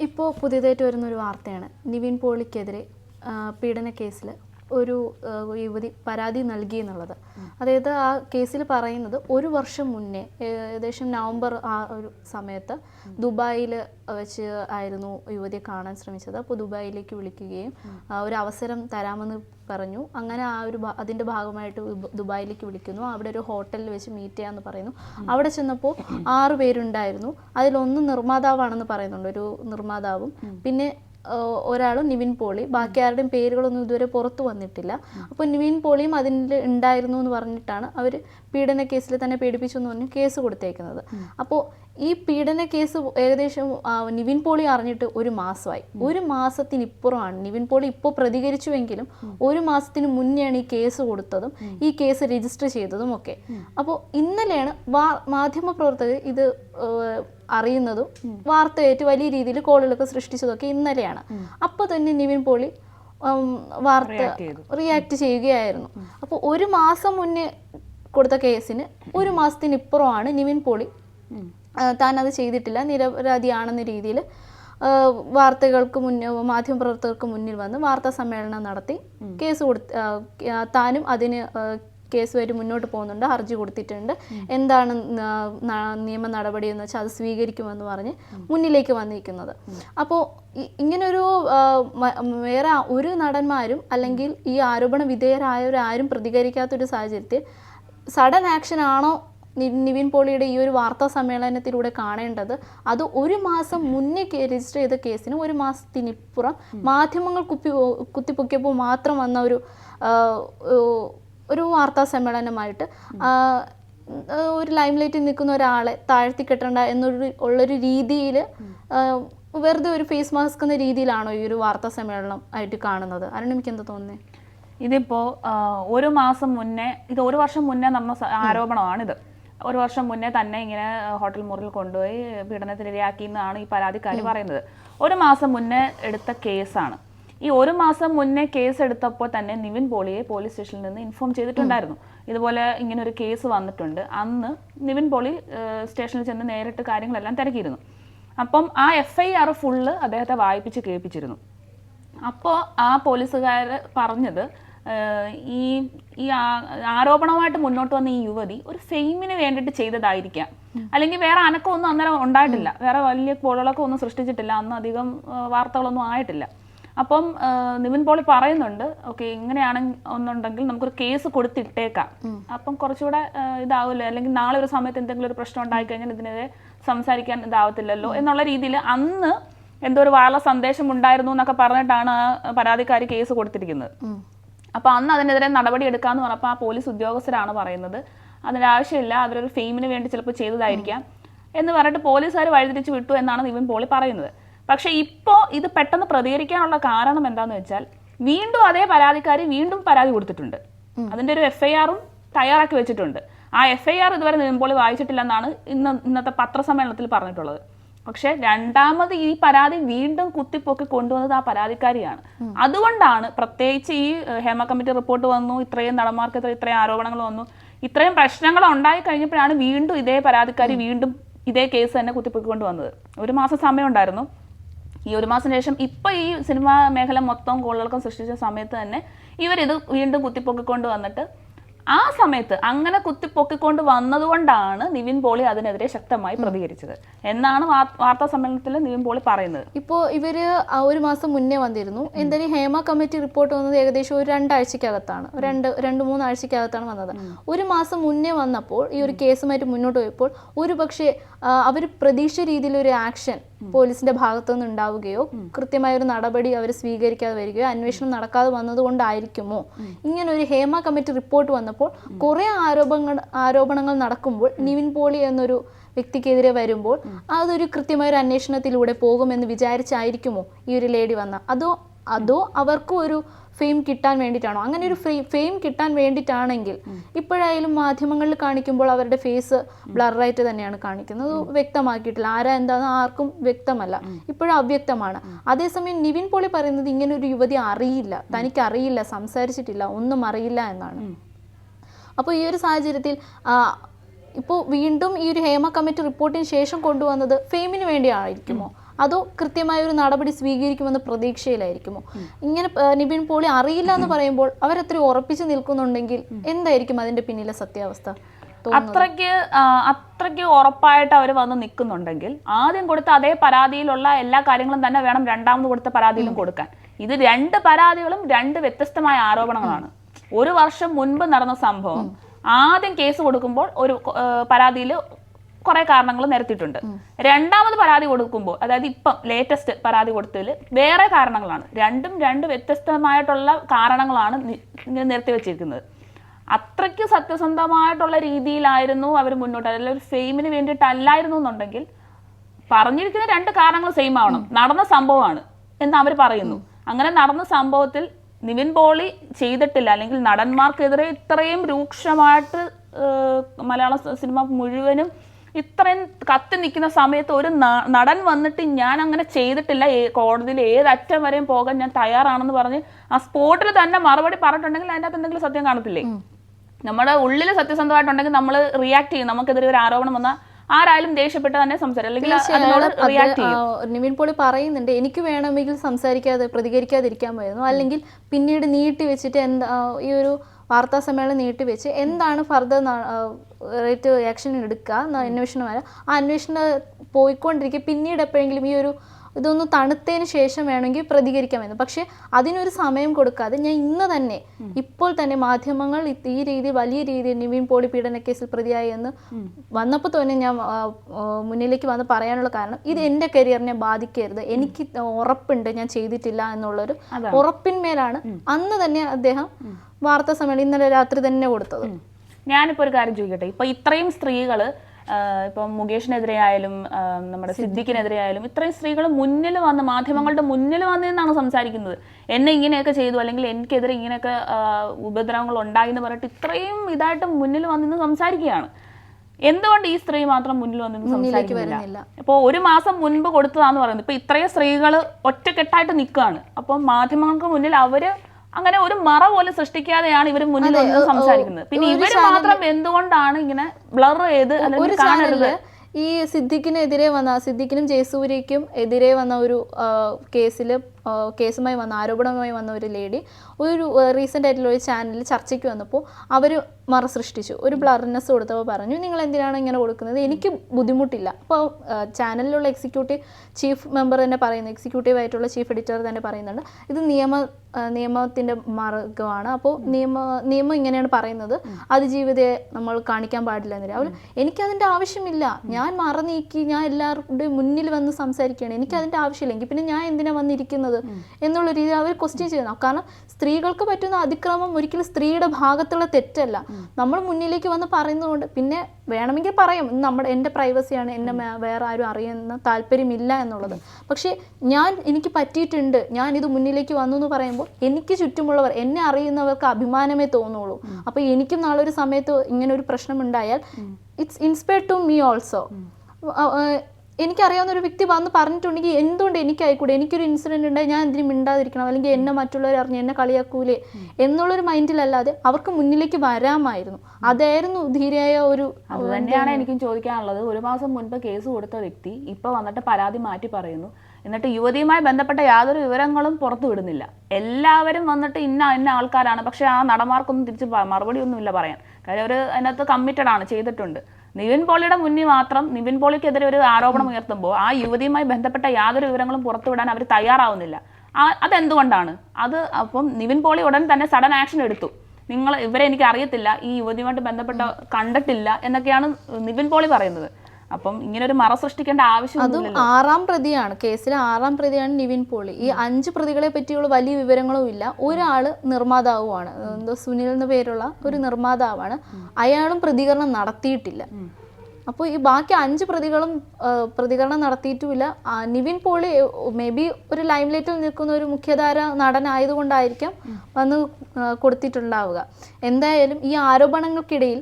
ഇപ്പോൾ പുതിയതായിട്ട് വരുന്ന ഒരു വാർത്തയാണ് നിവിൻ പോളിക്കെതിരെ പീഡന കേസിൽ ഒരു യുവതി പരാതി നൽകി എന്നുള്ളത്. അതായത് ആ കേസിൽ പറയുന്നത് ഒരു വർഷം മുന്നേ ഏകദേശം നവംബർ ആ ഒരു സമയത്ത് ദുബായിൽ വെച്ച് ആയിരുന്നു യുവതിയെ കാണാൻ ശ്രമിച്ചത്. അപ്പോൾ ദുബായിലേക്ക് വിളിക്കുകയും ഒരു അവസരം തരാമെന്ന് പറഞ്ഞു. അങ്ങനെ ആ ഒരു അതിന്റെ ഭാഗമായിട്ട് ദുബായിലേക്ക് വിളിക്കുന്നു. അവിടെ ഒരു ഹോട്ടലിൽ വെച്ച് മീറ്റ് ചെയ്യാമെന്ന് പറയുന്നു. അവിടെ ചെന്നപ്പോൾ ആറ് പേരുണ്ടായിരുന്നു. അതിലൊന്ന് നിർമ്മാതാവാണെന്ന് പറയുന്നുണ്ട്. ഒരു നിർമ്മാതാവും. പിന്നെ ഒരാളും നിവിൻ പോളി. ബാക്കി ആരുടെയും പേരുകളൊന്നും ഇതുവരെ പുറത്തു വന്നിട്ടില്ല. അപ്പോൾ നിവിൻ പോളിയും അതിൽ ഉണ്ടായിരുന്നു എന്ന് പറഞ്ഞിട്ടാണ് അവർ പീഡന കേസിൽ തന്നെ പീഡിപ്പിച്ചു എന്ന് പറഞ്ഞ് കേസ് കൊടുത്തേക്കുന്നത്. അപ്പോൾ ഈ പീഡന കേസ് ഏകദേശം നിവിൻ പോളി അറിഞ്ഞിട്ട് ഒരു മാസമായി. ഒരു മാസത്തിനിപ്പുറമാണ് നിവിൻ പോളി ഇപ്പോൾ പ്രതികരിച്ചുവെങ്കിലും ഒരു മാസത്തിന് മുന്നെയാണ് ഈ കേസ് കൊടുത്തതും ഈ കേസ് രജിസ്റ്റർ ചെയ്തതും ഒക്കെ അപ്പോൾ ഇന്നലെയാണ് മാധ്യമപ്രവർത്തകർ ഇത് അറിയുന്നതും വാർത്തയേറ്റ് വലിയ രീതിയിൽ കോളുകളൊക്കെ സൃഷ്ടിച്ചതൊക്കെ ഇന്നലെയാണ്. അപ്പോൾ തന്നെ നിവിൻ പോളി വാർത്ത റിയാക്ട് ചെയ്യുകയായിരുന്നു. അപ്പോൾ ഒരു മാസം മുന്നേ കൊടുത്ത കേസിന് ഒരു മാസത്തിനിപ്പുറമാണ് നിവിൻ പോളി താൻ അത് ചെയ്തിട്ടില്ല. നിരപരാധിയാണെന്ന രീതിയിൽ വാർത്തകൾക്ക് മുന്നേ മാധ്യമപ്രവർത്തകർക്ക് മുന്നിൽ വന്ന് വാർത്താ സമ്മേളനം നടത്തി കേസ് കൊടുത്ത് താനും അതിന് കേസുമായിട്ട് മുന്നോട്ട് പോകുന്നുണ്ട് ഹർജി കൊടുത്തിട്ടുണ്ട്. എന്താണ് നിയമ നടപടി എന്ന് വെച്ചാൽ അത് സ്വീകരിക്കുമെന്ന് പറഞ്ഞ് മുന്നിലേക്ക് വന്നിരിക്കുന്നത്. അപ്പോൾ ഇങ്ങനൊരു വേറെ ഒരു നടന്മാരും അല്ലെങ്കിൽ ഈ ആരോപണ വിധേയരായവരാരും പ്രതികരിക്കാത്തൊരു സാഹചര്യത്തിൽ സഡൻ ആക്ഷൻ ആണോ നിവിൻ പോളിയുടെ ഈ ഒരു വാർത്താ സമ്മേളനത്തിലൂടെ കാണേണ്ടത്? അത് ഒരു മാസം മുന്നേ രജിസ്റ്റർ ചെയ്ത കേസിന് ഒരു മാസത്തിനിപ്പുറം മാധ്യമങ്ങൾ കുപ്പി കുത്തിപ്പൊക്കിയപ്പോൾ മാത്രം വന്ന ഒരു ഒരു വാർത്താ സമ്മേളനമായിട്ട് ഒരു ലൈം ലൈറ്റിൽ നിൽക്കുന്ന ഒരാളെ താഴ്ത്തി കെട്ടണ്ട എന്നൊരു ഉള്ളൊരു രീതിയിൽ വെറുതെ ഒരു ഫേസ് മാസ്ക് എന്ന രീതിയിലാണോ ഈ ഒരു വാർത്താ സമ്മേളനം ആയിട്ട് കാണുന്നത്? അരുണിമിക്ക് എന്താ തോന്നുന്നത് ഇതിപ്പോൾ ഒരു മാസം മുന്നേ ഇത് ഒരു വർഷം മുന്നേ നമ്മൾ ആരോപണമാണിത്. ഒരു വർഷം മുന്നേ തന്നെ ഇങ്ങനെ ഹോട്ടൽ മുറിയിൽ കൊണ്ടുപോയി പീഡനത്തിനിരയാക്കി എന്നാണ് ഈ പരാതിക്കാരി പറയുന്നത്. ഒരു മാസം മുന്നേ എടുത്ത കേസാണ്. ഈ ഒരു മാസം മുന്നേ കേസ് എടുത്തപ്പോൾ തന്നെ നിവിൻ പോളിയെ പോലീസ് സ്റ്റേഷനിൽ നിന്ന് ഇൻഫോം ചെയ്തിട്ടുണ്ടായിരുന്നു. ഇതുപോലെ ഇങ്ങനെ ഒരു കേസ് വന്നിട്ടുണ്ട്. അന്ന് നിവിൻ പോളി സ്റ്റേഷനിൽ ചെന്ന് നേരിട്ട് കാര്യങ്ങളെല്ലാം തിരക്കിയിരുന്നു. അപ്പം ആ എഫ് ഐ ആർ ഫുള്ള് അദ്ദേഹത്തെ വായിപ്പിച്ച് കേൾപ്പിച്ചിരുന്നു. അപ്പോൾ ആ പോലീസുകാർ പറഞ്ഞത് ഈ ഈ ആരോപണവുമായിട്ട് മുന്നോട്ട് വന്ന ഈ യുവതി ഒരു ഫെയിമിന് വേണ്ടിയിട്ട് ചെയ്തതായിരിക്കാം. അല്ലെങ്കിൽ വേറെ അനക്കമൊന്നും അന്നേരം ഉണ്ടായിട്ടില്ല. വേറെ വലിയ കോളുകളൊക്കെ ഒന്നും സൃഷ്ടിച്ചിട്ടില്ല. അന്ന് അധികം വാർത്തകളൊന്നും ആയിട്ടില്ല. അപ്പം നിവിൻ പോളി പറയുന്നുണ്ട് ഓക്കെ ഇങ്ങനെയാണെന്നുണ്ടെങ്കിൽ നമുക്കൊരു കേസ് കൊടുത്തിട്ടേക്കാം. അപ്പം കുറച്ചുകൂടെ ഇതാവില്ല അല്ലെങ്കിൽ നാളെ ഒരു സമയത്ത് എന്തെങ്കിലും ഒരു പ്രശ്നം ഉണ്ടായി കഴിഞ്ഞാൽ ഇതിനെതിരെ സംസാരിക്കാൻ ഇതാവത്തില്ലല്ലോ? എന്നുള്ള രീതിയിൽ അന്ന് എന്തോ ഒരു വാള സന്ദേശം ഉണ്ടായിരുന്നു എന്നൊക്കെ പറഞ്ഞിട്ടാണ് ആ പരാതിക്കാരി കേസ് കൊടുത്തിരിക്കുന്നത്. അപ്പൊ അന്ന് അതിനെതിരെ നടപടി എടുക്കാന്ന് പറഞ്ഞപ്പോൾ ആ പോലീസ് ഉദ്യോഗസ്ഥരാണ് പറയുന്നത്. അതിന്റെ ആവശ്യമില്ല അവരൊരു ഫെയിമിന് വേണ്ടി ചിലപ്പോൾ ചെയ്തതായിരിക്കാം എന്ന് പറഞ്ഞിട്ട് പോലീസുകാർ വഴിതിരിച്ചു വിട്ടു എന്നാണ് നിവിൻ പോളി പറയുന്നത്. പക്ഷെ ഇപ്പോൾ ഇത് പെട്ടെന്ന് പ്രതികരിക്കാനുള്ള കാരണം എന്താന്ന് വെച്ചാൽ വീണ്ടും അതേ പരാതിക്കാരി വീണ്ടും പരാതി കൊടുത്തിട്ടുണ്ട്. അതിന്റെ ഒരു എഫ് ഐ ആറും തയ്യാറാക്കി വെച്ചിട്ടുണ്ട്. ആ എഫ് ഐ ആർ ഇതുവരെ പോളി വായിച്ചിട്ടില്ലെന്നാണ് ഇന്ന് ഇന്നത്തെ പത്രസമ്മേളനത്തിൽ പറഞ്ഞിട്ടുള്ളത്. പക്ഷെ രണ്ടാമത് ഈ പരാതി വീണ്ടും കുത്തിപ്പൊക്കി കൊണ്ടുവന്നത് ആ പരാതിക്കാരിയാണ്. അതുകൊണ്ടാണ് പ്രത്യേകിച്ച് ഈ ഹേമ കമ്മിറ്റി റിപ്പോർട്ട് വന്നു ഇത്രയും നടന്മാർക്കെതിരെ ഇത്രയും ആരോപണങ്ങൾ വന്നു ഇത്രയും പ്രശ്നങ്ങൾ ഉണ്ടായി കഴിഞ്ഞപ്പോഴാണ് വീണ്ടും ഇതേ പരാതിക്കാരി വീണ്ടും ഇതേ കേസ് തന്നെ കുത്തിപ്പൊക്കിക്കൊണ്ട് കൊണ്ടുവന്നത്. ഒരു മാസം സമയം ഉണ്ടായിരുന്നു ഈ ഒരു മാസം ശേഷം ഇപ്പോൾ ഈ സിനിമാ മേഖല മൊത്തം കോളുകൾക്കും സൃഷ്ടിച്ച സമയത്ത് തന്നെ ഇവരിത് വീണ്ടും കുത്തിപ്പൊക്കിക്കൊണ്ട് വന്നിട്ട് ആ സമയത്ത് അങ്ങനെ കുത്തിപ്പൊക്കിക്കൊണ്ട് വന്നതുകൊണ്ടാണ് നിവിൻ പോളി അതിനെതിരെ ശക്തമായി പ്രതികരിച്ചത്. എന്നാണ് വാർത്താ സമ്മേളനത്തിൽ നിവിൻ പോളി പറയുന്നത്. ഇപ്പോൾ ഇവർ ആ ഒരു മാസം മുന്നേ വന്നിരുന്നു. എന്തായാലും ഹേമ കമ്മിറ്റി റിപ്പോർട്ട് വന്നത് ഏകദേശം ഒരു രണ്ടാഴ്ചക്കകത്താണ്. രണ്ട് രണ്ട് മൂന്ന് ആഴ്ചക്കകത്താണ് വന്നത് ഒരു മാസം മുന്നേ വന്നപ്പോൾ ഈ ഒരു കേസുമായിട്ട് മുന്നോട്ട് പോയപ്പോൾ ഒരു പക്ഷേ അവർ പ്രതീക്ഷ രീതിയിൽ ഒരു ആക്ഷൻ പോലീസിന്റെ ഭാഗത്തു നിന്ന് ഉണ്ടാവുകയോ കൃത്യമായ ഒരു നടപടി അവർ സ്വീകരിക്കാതെ വരികയോ അന്വേഷണം നടക്കാതെ വന്നതുകൊണ്ടായിരിക്കുമോ? ഇങ്ങനെ ഒരു ഹേമ കമ്മിറ്റി റിപ്പോർട്ട് വന്നപ്പോൾ കുറെ ആരോപണങ്ങൾ ആരോപണങ്ങൾ നടക്കുമ്പോൾ നിവിൻ പോളി എന്നൊരു വ്യക്തിക്കെതിരെ വരുമ്പോൾ അതൊരു കൃത്യമായ ഒരു അന്വേഷണത്തിലൂടെ പോകുമെന്ന് വിചാരിച്ചായിരിക്കുമോ ഈ ഒരു ലേഡി വന്ന? അതോ അതോ അവർക്കും ഒരു ഫെയിം കിട്ടാൻ വേണ്ടിയിട്ടാണോ? അങ്ങനെ ഒരു ഫെയിം കിട്ടാൻ വേണ്ടിയിട്ടാണെങ്കിൽ ഇപ്പോഴായാലും മാധ്യമങ്ങളിൽ കാണിക്കുമ്പോൾ അവരുടെ ഫേസ് ബ്ലറായിട്ട് തന്നെയാണ് കാണിക്കുന്നത്. വ്യക്തമാക്കിയിട്ടില്ല. ആരാ എന്താന്ന് ആർക്കും വ്യക്തമല്ല. ഇപ്പോഴും അവ്യക്തമാണ്. അതേസമയം നിവിൻ പോളി പറയുന്നത് ഇങ്ങനെ ഒരു യുവതി അറിയില്ല. തനിക്ക് അറിയില്ല സംസാരിച്ചിട്ടില്ല ഒന്നും അറിയില്ല എന്നാണ്. അപ്പോൾ ഈ ഒരു സാഹചര്യത്തിൽ ഇപ്പോൾ വീണ്ടും ഈ ഒരു ഹേമ കമ്മിറ്റി റിപ്പോർട്ടിന് ശേഷം കൊണ്ടുവന്നത് ഫെയിമിന് വേണ്ടിയായിരിക്കുമോ? അതോ കൃത്യമായ ഒരു നടപടി സ്വീകരിക്കുമെന്ന പ്രതീക്ഷയിലായിരിക്കുമോ? ഇങ്ങനെ നിബിൻ പോളി അറിയില്ല എന്ന് പറയുമ്പോൾ അവരത്ര ഉറപ്പിച്ചു നിൽക്കുന്നുണ്ടെങ്കിൽ എന്തായിരിക്കും അതിന്റെ പിന്നിലെ സത്യാവസ്ഥ അത്രയ്ക്ക് അത്രയ്ക്ക് ഉറപ്പായിട്ട് അവർ വന്ന് നിൽക്കുന്നുണ്ടെങ്കിൽ ആദ്യം കൊടുത്ത അതേ പരാതിയിലുള്ള എല്ലാ കാര്യങ്ങളും തന്നെ വേണം രണ്ടാമത് കൊടുത്ത പരാതിയിലും കൊടുക്കാൻ. ഇത് രണ്ട് പരാതികളും രണ്ട് വ്യത്യസ്തമായ ആരോപണങ്ങളാണ്. ഒരു വർഷം മുൻപ് നടന്ന സംഭവം ആദ്യം കേസ് കൊടുക്കുമ്പോൾ ഒരു പരാതിയിൽ കുറെ കാരണങ്ങൾ നിരത്തിയിട്ടുണ്ട്. രണ്ടാമത് പരാതി കൊടുക്കുമ്പോൾ അതായത് ഇപ്പം ലേറ്റസ്റ്റ് പരാതി കൊടുത്തതിൽ വേറെ കാരണങ്ങളാണ്. രണ്ടും രണ്ട് വ്യത്യസ്തമായിട്ടുള്ള കാരണങ്ങളാണ് ഇങ്ങനെ നിരത്തി വെച്ചിരിക്കുന്നത്. അത്രയ്ക്ക് സത്യസന്ധമായിട്ടുള്ള രീതിയിലായിരുന്നു അവർ മുന്നോട്ട് അതായത് ഒരു ഫെയിമിന് വേണ്ടിയിട്ടല്ലായിരുന്നു എന്നുണ്ടെങ്കിൽ പറഞ്ഞിരിക്കുന്ന രണ്ട് കാരണങ്ങൾ സെയിം ആവണം. നടന്ന സംഭവമാണ് എന്ന് അവർ പറയുന്നു. അങ്ങനെ നടന്ന സംഭവത്തിൽ നിവിൻ പോളി ചെയ്തിട്ടില്ല. അല്ലെങ്കിൽ നടന്മാർക്കെതിരെ ഇത്രയും രൂക്ഷമായിട്ട് മലയാള സിനിമ മുഴുവനും ഇത്രയും കത്തി നിൽക്കുന്ന സമയത്ത് ഒരു നടൻ വന്നിട്ട് ഞാൻ അങ്ങനെ ചെയ്തിട്ടില്ല കോടതിയിൽ ഏതറ്റം വരെയും പോകാൻ ഞാൻ തയ്യാറാണെന്ന് പറഞ്ഞ് ആ സ്പോട്ടിൽ തന്നെ മറുപടി പറഞ്ഞിട്ടുണ്ടെങ്കിൽ അതിന്റെ അകത്ത് എന്തെങ്കിലും സത്യം കാണത്തില്ലേ? നമ്മുടെ ഉള്ളിൽ സത്യസന്ധമായിട്ടുണ്ടെങ്കിൽ നമ്മൾ റിയാക്ട് ചെയ്യും. നമുക്കെതിരെ ഒരു ആരോപണം വന്നാൽ ആരായാലും ദേഷ്യപ്പെട്ട് തന്നെ സംസാരിക്കും. അല്ലെങ്കിൽ നിവിൻ പോളി പറയുന്നുണ്ട് എനിക്ക് വേണമെങ്കിൽ സംസാരിക്കാതെ പ്രതികരിക്കാതിരിക്കാമായിരുന്നു അല്ലെങ്കിൽ പിന്നീട് നീട്ടി വെച്ചിട്ട് എന്താ ഈ ഒരു വാർത്താ സമ്മേളനം നീട്ടി വെച്ച് എന്താണ് ഫർദർ റേറ്റ് ആക്ഷൻ എടുക്കുക അന്വേഷണം ആ അന്വേഷണം പോയിക്കൊണ്ടിരിക്കുക പിന്നീട് എപ്പോഴെങ്കിലും ഈ ഒരു ഇതൊന്ന് തണുത്തതിന് ശേഷം വേണമെങ്കിൽ പ്രതികരിക്കാമെന്ന് പക്ഷേ അതിനൊരു സമയം കൊടുക്കാതെ ഞാൻ ഇന്ന് തന്നെ ഇപ്പോൾ തന്നെ മാധ്യമങ്ങൾ ഈ രീതി വലിയ രീതിയിൽ നിവിൻ പോളി പീഡന കേസിൽ പ്രതിയായി എന്ന് വന്നപ്പോൾ തന്നെ ഞാൻ മുന്നിലേക്ക് വന്ന് പറയാനുള്ള കാരണം ഇത് എന്റെ കരിയറിനെ ബാധിക്കരുത്. എനിക്ക് ഉറപ്പുണ്ട് ഞാൻ ചെയ്തിട്ടില്ല എന്നുള്ളൊരു ഉറപ്പിന്മേലാണ് അന്ന് തന്നെ അദ്ദേഹം വാർത്താ സമ്മേളനം ഇന്നലെ രാത്രി തന്നെ കൊടുത്തത്. ഞാനിപ്പോ ഒരു കാര്യം ചോദിക്കട്ടെ? ഇപ്പൊ ഇത്രയും സ്ത്രീകൾ ഇപ്പം മുകേഷിനെതിരെ ആയാലും നമ്മുടെ സിദ്ദിഖിനെതിരെ ആയാലും ഇത്രയും സ്ത്രീകൾ മുന്നിൽ വന്ന് മാധ്യമങ്ങളുടെ മുന്നിൽ വന്നെന്നാണ് സംസാരിക്കുന്നത്. എന്നെ ഇങ്ങനെയൊക്കെ ചെയ്തു അല്ലെങ്കിൽ എനിക്കെതിരെ ഇങ്ങനെയൊക്കെ ഉപദ്രവങ്ങൾ ഉണ്ടായി എന്ന് പറഞ്ഞിട്ട് ഇത്രയും ഇതായിട്ട് മുന്നിൽ വന്നിന്ന് സംസാരിക്കുകയാണ്. എന്തുകൊണ്ട് ഈ സ്ത്രീ മാത്രം മുന്നിൽ വന്നിന്ന് സംസാരിക്കുന്നില്ല? അപ്പോൾ ഒരു മാസം മുൻപ് കൊടുത്തതാന്ന് പറയുന്നത്. ഇപ്പൊ ഇത്രയും സ്ത്രീകൾ ഒറ്റക്കെട്ടായിട്ട് നിൽക്കുകയാണ് അപ്പം മാധ്യമങ്ങൾക്ക് മുന്നിൽ അവർ അങ്ങനെ ഒരു മറ പോലും സൃഷ്ടിക്കാതെയാണ് ഇവർ മുന്നിൽ വന്ന് സംസാരിക്കുന്നത്. പിന്നെ ഇവർ മാത്രം എന്തുകൊണ്ടാണ് ഇങ്ങനെ ബ്ലർ ചെയ്ത് അല്ലെങ്കിൽ കാണരുത്? ഈ സിദ്ദിഖിനെതിരെ വന്ന സിദ്ദിഖിനും ജയസൂര്യക്കും എതിരെ വന്ന ഒരു കേസിൽ കേസുമായി വന്ന ആരോപണവുമായി വന്ന ഒരു ലേഡി ഒരു റീസെന്റ് ആയിട്ടുള്ള ഒരു ചാനലിൽ ചർച്ചയ്ക്ക് വന്നപ്പോൾ അവർ മറ സൃഷ്ടിച്ചു. ഒരു ബ്ലർനെസ് കൊടുത്തപ്പോൾ പറഞ്ഞു നിങ്ങൾ എന്തിനാണ് ഇങ്ങനെ കൊടുക്കുന്നത്? എനിക്ക് ബുദ്ധിമുട്ടില്ല. അപ്പോൾ ചാനലിലുള്ള എക്സിക്യൂട്ടീവ് ചീഫ് മെമ്പർ തന്നെ പറയുന്നു എക്സിക്യൂട്ടീവ് ആയിട്ടുള്ള ചീഫ് എഡിറ്റർ തന്നെ പറയുന്നുണ്ട് ഇത് നിയമ നിയമത്തിന്റെ മാർഗമാണ് അപ്പോൾ നിയമ നിയമം ഇങ്ങനെയാണ് പറയുന്നത്. അതിജീവിതയെ നമ്മൾ കാണിക്കാൻ പാടില്ല. എന്നില്ല അവർ എനിക്കതിന്റെ ആവശ്യമില്ല. ഞാൻ മറ നീക്കി ഞാൻ എല്ലാവരുടെയും മുന്നിൽ വന്ന് സംസാരിക്കുകയാണ്. എനിക്കതിന്റെ ആവശ്യമില്ല. എങ്കിൽ പിന്നെ ഞാൻ എന്തിനാണ് വന്നിരിക്കുന്നത്? എന്നുള്ള രീതിയിൽ അവർ ക്വസ്റ്റ്യൻ ചെയ്യുന്നു. കാരണം സ്ത്രീകൾക്ക് പറ്റുന്ന അതിക്രമം ഒരിക്കലും സ്ത്രീയുടെ ഭാഗത്തുള്ള തെറ്റല്ല. നമ്മൾ മുന്നിലേക്ക് വന്ന് പറയുന്നതുകൊണ്ട് പിന്നെ വേണമെങ്കിൽ പറയും. നമ്മുടെ എന്റെ പ്രൈവസിയാണ് എന്നെ വേറെ ആരും അറിയുന്ന താല്പര്യമില്ല എന്നുള്ളത്. പക്ഷേ ഞാൻ എനിക്ക് പറ്റിയിട്ടുണ്ട്. ഞാൻ ഇത് മുന്നിലേക്ക് വന്നു എന്ന് പറയുമ്പോൾ എനിക്ക് ചുറ്റുമുള്ളവർ എന്നെ അറിയുന്നവർക്ക് അഭിമാനമേ തോന്നുള്ളൂ. അപ്പോൾ എനിക്കും നാളെ ഒരു സമയത്ത് ഇങ്ങനെ ഒരു പ്രശ്നം ഉണ്ടായാൽ it's inspired to me also എനിക്കറിയാവുന്ന ഒരു വ്യക്തി വന്ന് പറഞ്ഞിട്ടുണ്ടെങ്കിൽ എന്തുകൊണ്ട് എനിക്കായിക്കൂടെ? എനിക്കൊരു ഇൻസിഡന്റ് ഉണ്ടായി ഞാൻ എന്തിനും മിണ്ടാതിരിക്കണം അല്ലെങ്കിൽ എന്നെ മറ്റുള്ളവർ അറിഞ്ഞ് എന്നെ കളിയാക്കൂലേ എന്നുള്ളൊരു മൈൻഡിലല്ലാതെ അവർക്ക് മുന്നിലേക്ക് വരാമായിരുന്നു. അതായിരുന്നു ധീരയായ ഒരു അത് തന്നെയാണ് എനിക്കും ചോദിക്കാനുള്ളത്. ഒരു മാസം മുൻപ് കേസ് കൊടുത്ത വ്യക്തി ഇപ്പൊ വന്നിട്ട് പരാതി മാറ്റി പറയുന്നു. എന്നിട്ട് യുവതിയുമായി ബന്ധപ്പെട്ട യാതൊരു വിവരങ്ങളും പുറത്തു വിടുന്നില്ല. എല്ലാവരും വന്നിട്ട് ഇന്ന ഇന്ന ആൾക്കാരാണ്. പക്ഷെ ആ നടന്മാർക്കൊന്നും തിരിച്ച് മറുപടി ഒന്നുമില്ല പറയാൻ. കാര്യം അവർ അതിനകത്ത് കമ്മിറ്റഡ് ആണ് ചെയ്തിട്ടുണ്ട്. നിവിൻ പോളിയുടെ മുന്നിൽ മാത്രം നിവിൻ പോളിക്കെതിരെ ഒരു ആരോപണം ഉയർത്തുമ്പോൾ ആ യുവതിയുമായി ബന്ധപ്പെട്ട യാതൊരു വിവരങ്ങളും പുറത്തുവിടാൻ അവർ തയ്യാറാവുന്നില്ല. അതെന്തുകൊണ്ടാണ്? അത് അപ്പം നിവിൻ പോളി ഉടൻ തന്നെ സഡൻ ആക്ഷൻ എടുത്തു. നിങ്ങൾ ഇവരെ എനിക്ക് അറിയത്തില്ല ഈ യുവതിയുമായിട്ട് ബന്ധപ്പെട്ട കണ്ടിട്ടില്ല എന്നൊക്കെയാണ് നിവിൻ പോളി പറയുന്നത്. അപ്പം ഇങ്ങനെ ഒരു മറ സൃഷ്ടിക്കേണ്ട ആവശ്യം അതും ആറാം പ്രതിയാണ്. കേസിലെ ആറാം പ്രതിയാണ് നിവിൻ പോളി. ഈ അഞ്ച് പ്രതികളെ പറ്റിയുള്ള വലിയ വിവരങ്ങളും ഇല്ല. ഒരാൾ നിർമ്മാതാവുമാണ്. എന്തോ സുനിൽ എന്ന പേരുള്ള ഒരു നിർമ്മാതാവാണ്. അയാളും പ്രതികരണം നടത്തിയിട്ടില്ല. അപ്പോൾ ഈ ബാക്കി അഞ്ച് പ്രതികളും പ്രതികരണം നടത്തിയിട്ടുമില്ല. നിവിൻ പോളി മേ ബി ഒരു ലൈം ലൈറ്റിൽ നിൽക്കുന്ന ഒരു മുഖ്യധാര നടനായതുകൊണ്ടായിരിക്കാം വന്ന് കൊടുത്തിട്ടുണ്ടാവുക. എന്തായാലും ഈ ആരോപണങ്ങൾക്കിടയിൽ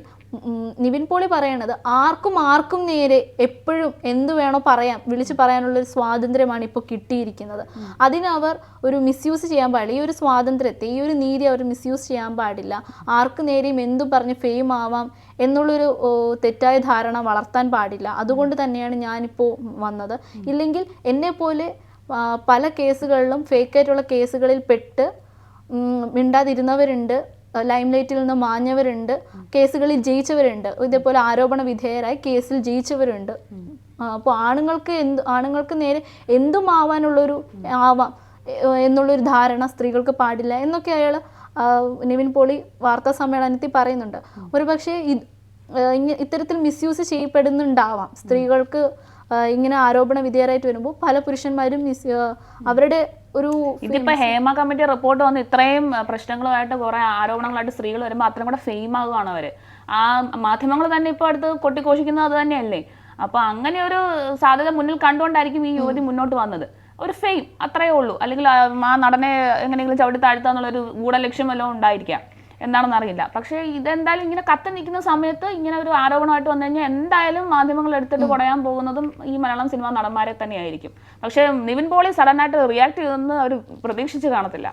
നിവിൻ പോളി പറയണത് ആർക്കും ആർക്കും നേരെ എപ്പോഴും എന്ത് വേണോ പറയാം വിളിച്ചു പറയാനുള്ള ഒരു സ്വാതന്ത്ര്യമാണ് ഇപ്പോൾ കിട്ടിയിരിക്കുന്നത്. അതിനവർ ഒരു മിസ്യൂസ് ചെയ്യാൻ പാടില്ല. ഈ ഒരു സ്വാതന്ത്ര്യത്തെ ഈ ഒരു നീതി അവർ മിസ്യൂസ് ചെയ്യാൻ പാടില്ല. ആർക്ക് നേരെയും എന്തും പറഞ്ഞ് ഫെയിം ആവാം എന്നുള്ളൊരു തെറ്റായ ധാരണ വളർത്താൻ പാടില്ല. അതുകൊണ്ട് തന്നെയാണ് ഞാനിപ്പോൾ വന്നത്. ഇല്ലെങ്കിൽ എന്നെപ്പോലെ പല കേസുകളിലും ഫേക്കായിട്ടുള്ള കേസുകളിൽ പെട്ട് മിണ്ടാതിരുന്നവരുണ്ട്. ലൈം ലൈറ്റിൽ നിന്ന് മാഞ്ഞവരുണ്ട് കേസുകളിൽ ജയിച്ചവരുണ്ട്. ഇതേപോലെ ആരോപണ വിധേയരായി കേസിൽ ജയിച്ചവരുണ്ട്. അപ്പോൾ ആണുങ്ങൾക്ക് എന്ത് ആണുങ്ങൾക്ക് നേരെ എന്തും ആവാനുള്ളൊരു ആവാം എന്നുള്ളൊരു ധാരണ സ്ത്രീകൾക്ക് പാടില്ല എന്നൊക്കെ അയാൾ നിവിൻ പോളി വാർത്താ സമ്മേളനത്തിൽ പറയുന്നുണ്ട്. ഒരു പക്ഷേ ഇത്തരത്തിൽ മിസ്യൂസ് ചെയ്യപ്പെടുന്നുണ്ടാവാം. സ്ത്രീകൾക്ക് ഇങ്ങനെ ആരോപണ വിധേയരായിട്ട് വരുമ്പോൾ പല പുരുഷന്മാരും അവരുടെ ഒരു ഇതിപ്പോ ഹേമ കമ്മിറ്റി റിപ്പോർട്ട് വന്ന് ഇത്രയും പ്രശ്നങ്ങളുമായിട്ട് കുറെ ആരോപണങ്ങളായിട്ട് സ്ത്രീകൾ വരുമ്പോൾ അത്രയും കൂടെ ഫെയിം ആകുകയാണ് അവർ. ആ മാധ്യമങ്ങൾ തന്നെ ഇപ്പൊ അടുത്ത് കൊട്ടിഘോഷിക്കുന്നത് അത് തന്നെയല്ലേ? അപ്പൊ അങ്ങനെ ഒരു സാധ്യത മുന്നിൽ കണ്ടുകൊണ്ടായിരിക്കും ഈ യുവതി മുന്നോട്ട് വന്നത്. ഒരു ഫെയിം അത്രയേ ഉള്ളൂ. അല്ലെങ്കിൽ ആ നടനെ എങ്ങനെയെങ്കിലും ചവിട്ടി താഴ്ത്തുക ഒരു ഗൂഢലക്ഷ്യം വല്ലതും ഉണ്ടായിരിക്കാം. എന്താണെന്ന് അറിയില്ല. പക്ഷേ ഇതെന്തായാലും ഇങ്ങനെ കത്തി നിൽക്കുന്ന സമയത്ത് ഇങ്ങനെ ഒരു ആരോപണമായിട്ട് വന്നു കഴിഞ്ഞാൽ എന്തായാലും മാധ്യമങ്ങൾ എടുത്തിട്ട് കുടയാൻ പോകുന്നതും ഈ മലയാളം സിനിമ നടന്മാരെ തന്നെയായിരിക്കും. പക്ഷേ നിവിൻ പോളി സഡൻ ആയിട്ട് റിയാക്ട് ചെയ്തെന്ന് അവർ പ്രതീക്ഷിച്ച് കാണത്തില്ല.